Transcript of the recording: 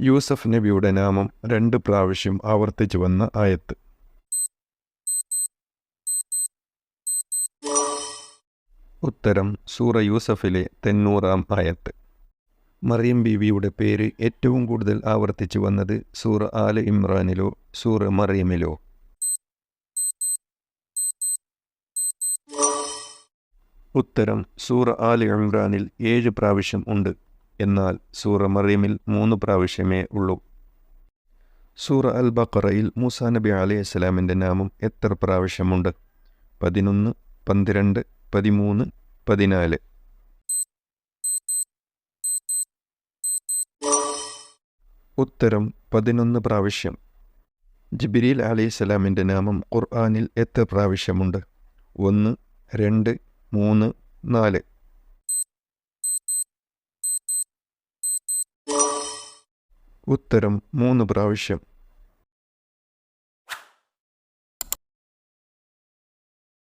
യൂസഫ് നബിയുടെ നാമം രണ്ട് പ്രാവശ്യം ആവർത്തിച്ചു വന്ന ആയത്ത്. ഉത്തരം സൂറ യൂസഫിലെ തെന്നൂറാം ആയത്ത്. മറിയം ബീവിയുടെ പേര് ഏറ്റവും കൂടുതൽ ആവർത്തിച്ചു വന്നത് സൂറ ആല ഇമ്രാനിലോ സൂറ മറിയമിലോ. ഉത്തരം സൂറ ആല ഇമ്രാനിൽ ഏഴ് പ്രാവശ്യം ഉണ്ട്. എന്നാൽ സൂറ മറിയമിൽ മൂന്ന് പ്രാവശ്യമേ ഉള്ളൂ. സൂറ അൽ ബക്കറയിൽ മൂസാ നബി അലൈഹി സ്വലാമിന്റെ നാമം എത്ര പ്രാവശ്യമുണ്ട്? പതിനൊന്ന് പന്ത്രണ്ട് പതിമൂന്ന് പതിനാല്. ഉത്തരം പതിനൊന്ന് പ്രാവശ്യം. ജിബിരിൽ അലൈഹി സ്വലാമിന്റെ നാമം ഖുർആാനിൽ എത്ര പ്രാവശ്യമുണ്ട്? ഒന്ന് രണ്ട് മൂന്ന് നാല്. ഉത്തരം മൂന്ന് പ്രാവശ്യം.